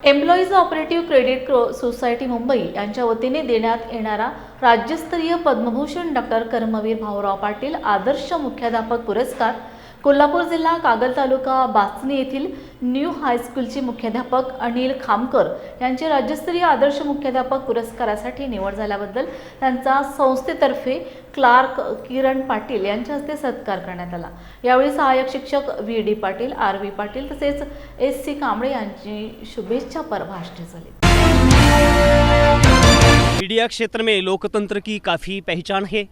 Employees operative credit society Mumbai यांच्या वतीने देण्यात येणारा राज्यस्तरीय पद्मभूषण डॉक्टर कर्मवीर भाऊराव पाटील आदर्श मुख्याध्यापक पुरस्कार कोल्हापूर जिल्हा कागल तालुका बासनी येथील न्यू हायस्कूलचे मुख्याध्यापक अनिल खामकर यांचे राज्यस्तरीय आदर्श मुख्याध्यापक पुरस्कारासाठी निवड झाल्याबद्दल त्यांचा संस्थेतर्फे क्लार्क किरण पाटील यांच्या हस्ते सत्कार करण्यात आला. यावेळी सहाय्यक शिक्षक V D Patil R V Patil तसेच एस सी कांबळे यांची शुभेच्छा पर झाली. मीडिया क्षेत्र में लोकतंत्र की काफ़ी पहचान है।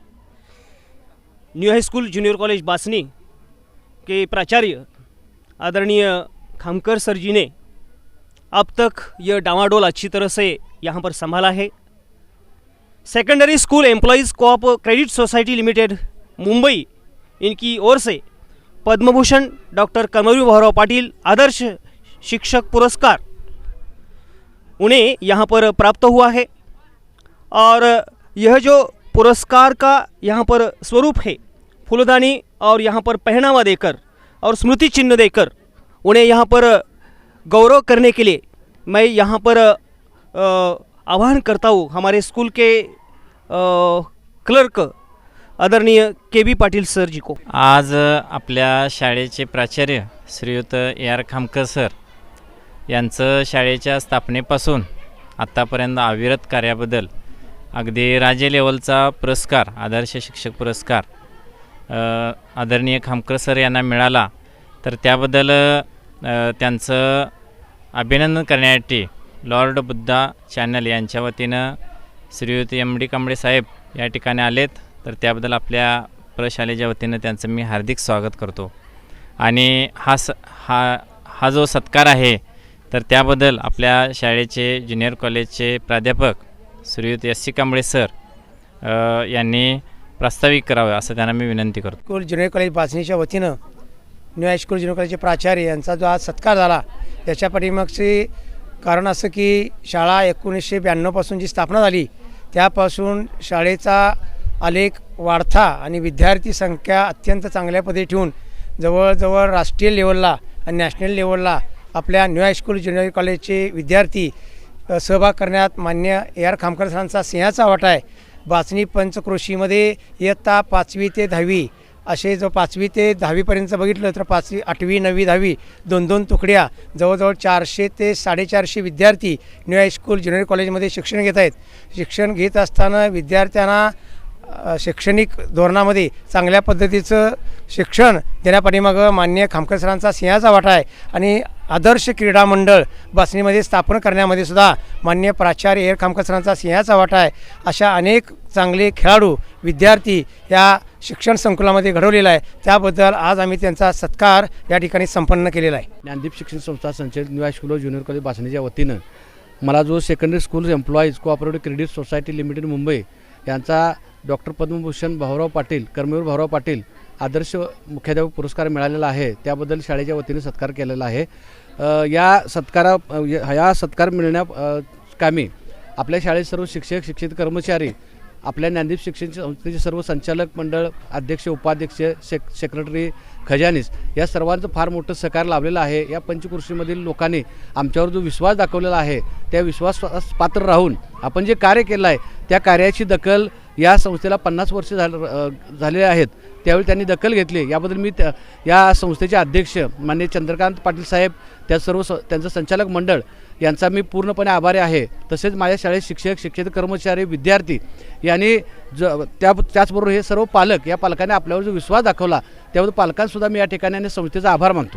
New high school junior college Basni के प्राचार्य आदरणीय खामकर सर जी ने अब तक यह डामाडोल अच्छी तरह से यहाँ पर संभाला है। Secondary school employees co-op credit society limited Mumbai इनकी ओर से पद्मभूषण डॉक्टर कमलवी भाऊराव पाटिल आदर्श शिक्षक पुरस्कार उन्हें यहाँ पर प्राप्त हुआ है और यह जो पुरस्कार का यहाँ पर स्वरूप है फूलदानी और यहाँ पर पहनावा देकर और स्मृति चिन्ह देकर उन्हें यहाँ पर गौरव करने के लिए मैं यहाँ पर आह्वान करता हूँ। हमारे स्कूल के क्लर्क आदरणीय के बी पाटील सर जी को। आज आपल्या शाळेचे प्राचार्य श्रीयुत ए आर खामकर सर यांचं शाळेच्या स्थापनेपासून आत्तापर्यंत अविरत कार्याबद्दल अगदी राज्य लेवलचा पुरस्कार आदर्श शिक्षक पुरस्कार आदरणीय खामकर सर यांना मिळाला तर त्याबद्दल त्यांचं अभिनंदन करण्यासाठी लॉर्ड बुद्धा चॅनल यांच्या वतीनं श्रीयुत एम डी कांबळे साहेब या ठिकाणी आलेत. तर त्याबद्दल आपल्या प्रशालेच्या वतीनं त्यांचं मी हार्दिक स्वागत करतो. आणि हा स हा हा जो सत्कार आहे तर त्याबद्दल आपल्या शाळेचे ज्युनियर कॉलेजचे प्राध्यापक Shriyut S C Kamble sir यांनी प्रास्ताविक करावं असं त्यांना मी विनंती करतो. स्कूल ज्युनियर कॉलेज बासणीच्या वतीनं न्यू हायस्कूल ज्युनियर कॉलेजचे प्राचार्य यांचा जो आज सत्कार झाला याच्या पाठीमागचे कारण असं की शाळा एकोणीसशे ब्याण्णवपासून जी स्थापना झाली त्यापासून शाळेचा आलेख वाढता आणि विद्यार्थी संख्या अत्यंत चांगल्या पदे ठेवून जवळजवळ राष्ट्रीय लेवलला आणि नॅशनल लेवलला आपल्या न्यू हायस्कूल ज्युनियर कॉलेजचे विद्यार्थी सहभाग करण्यात मान्य ए आर खामकर सरांचा सिंहाचा वाटा आहे. बाचणी पंचकृषीमध्ये इयत्ता पाचवी ते दहावी असे जो पाचवी ते दहावीपर्यंत बघितलं तर पाचवी आठवी नववी दहावी दोन दोन तुकड्या जवळजवळ चारशे ते साडेचारशे विद्यार्थी न्यू हायस्कूल ज्युनियर कॉलेजमध्ये शिक्षण घेत आहेत. शिक्षण घेत असताना विद्यार्थ्यांना शैक्षणिक धोरणामध्ये चांगल्या पद्धतीचं शिक्षण देण्यापाठीमागं मान्य खामकर सरांचा सिंहाचा वाटा आहे. आणि आदर्श क्रीडा मंडळ बसणीमध्ये स्थापन करण्यामध्ये सुद्धा मान्य प्राचार्य एअर खामकर सरांचा सिंहाचा वाटा आहे. अशा अनेक चांगले खेळाडू विद्यार्थी या शिक्षण संकुलामध्ये घडवलेला आहे. त्याबद्दल आज आम्ही त्यांचा सत्कार या ठिकाणी संपन्न केलेला आहे. ज्ञानदीप शिक्षण संस्था संचलित new high school junior college बासणीच्या वतीनं मला जो secondary school employees cooperative credit society limited Mumbai यांचा डॉक्टर पद्मभूषण भाऊराव पाटील कर्मवीर भाऊराव पाटील आदर्श मुख्याध्यापक पुरस्कार मिळालेला आहे. त्याबद्दल शाळेच्या वतीने सत्कार केलेला आहे. या सत्कारा या सत्कार मिळण्या कामी आपल्या शाळेत सर्व शिक्षक शिक्षित कर्मचारी आपल्या ज्ञानदीप शिक्षण संस्थेचे सर्व संचालक मंडळ अध्यक्ष उपाध्यक्ष सेक सेक्रेटरी खजानीस या सर्वांचं फार मोठं सकार लाभलेलं आहे. या पंचकृषीमधील लोकांनी आमच्यावर जो विश्वास दाखवलेला आहे त्या विश्वास पात्र राहून आपण जे कार्य केलं आहे त्या कार्याची दखल या संस्थेला पन्नास वर्ष झाले झालेले आहेत. त्यावेळी त्यांनी दखल घेतली. याबद्दल मी त्या या संस्थेचे अध्यक्ष माननीय चंद्रकांत पाटील साहेब त्या सर्व स त्यांचं संचालक मंडळ यांचा मी पूर्णपणे आभारी आहे. तसेच माझ्या शाळेत शिक्षक शिक्षित कर्मचारी विद्यार्थी यांनी ज त्या त्याचबरोबर हे सर्व पालक या पालकांनी आपल्यावर जो विश्वास दाखवला त्याबद्दल पालकांसुद्धा मी या ठिकाणी आणि संस्थेचा आभार मानतो.